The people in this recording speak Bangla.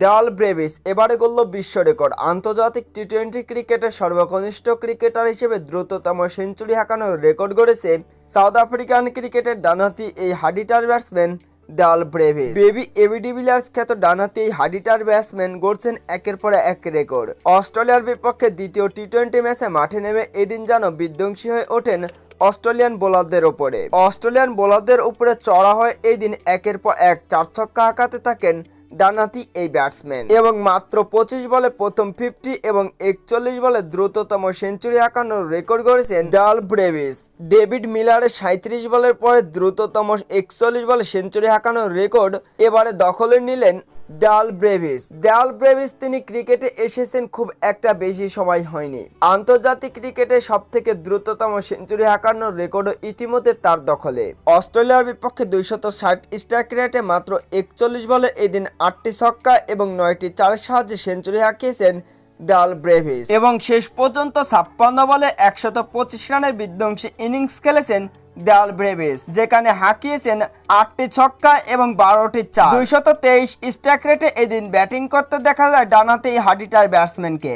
দেওয়াল ব্রেভিস। এবারে করল বিশ্ব রেকর্ড। আন্তর্জাতিক টি টোয়েন্টি ক্রিকেটের সর্বকনিষ্ঠ ক্রিকেটার হিসেবে দ্রুততম সেঞ্চুরি হাঁকানোর রেকর্ড গড়েছে সাউথ আফ্রিকান ক্রিকেটের ডানহাতি এই হাডিটার batsman Dewald Brevis. Baby AB খ্যাত ডানহাতি এই হাডিটার ব্যাটসম্যান গড়ছেন একের পর এক রেকর্ড। অস্ট্রেলিয়ার বিপক্ষে দ্বিতীয় টি টোয়েন্টি ম্যাচে মাঠে নেমে এদিন যেন বিধ্বংসী হয়ে ওঠেন অস্ট্রেলিয়ান বোলারদের ওপরে অস্ট্রেলিয়ান বোলারদের উপরে চড়া হয় এই দিন একের পর এক চার ছক্কা হাঁকাতে থাকেন ডানাতি এই ব্যাটসম্যান। এবং মাত্র পঁচিশ বলে প্রথম ফিফটি এবং একচল্লিশ বলে দ্রুততম সেঞ্চুরি হাঁকানোর রেকর্ড করেছেন ডাল ব্রেভিস। ডেভিড মিলারের সাঁত্রিশ বলের পরে দ্রুততম একচল্লিশ বলে সেঞ্চুরি হাঁকানোর রেকর্ড এবারে দখলে নিলেন দেয়াল ব্রেভিস। দেয়াল ব্রেভিস তিনি ক্রিকেটে এসেছেন খুব একটা বেশি সময় হয়নি। আন্তর্জাতিক ক্রিকেটে সব থেকে দ্রুততম সেঞ্চুরি হাঁকানোর রেকর্ডও ইতিমধ্যে তার দখলে। অস্ট্রেলিয়ার বিপক্ষে দুইশত ষাট স্ট্রাইক রেটে মাত্র একচল্লিশ বলে এদিন আটটি ছক্কা এবং নয়টি চারের সাহায্যে সেঞ্চুরি হাঁকিয়েছেন দেয়াল ব্রেভিস। এবং শেষ পর্যন্ত ছাপ্পান্ন বলে একশত পঁচিশ রানের বিধ্বংসী ইনিংস খেলেছেন দেয়াল ব্রেভিস, যেখানে হাঁকিয়েছেন আটটি ছক্কা এবং বারোটি চার। দুইশত তেইশ স্ট্যাক রেটে এদিন ব্যাটিং করতে দেখা যায় ডানাতেই হাডিটার ব্যাটসম্যানকে।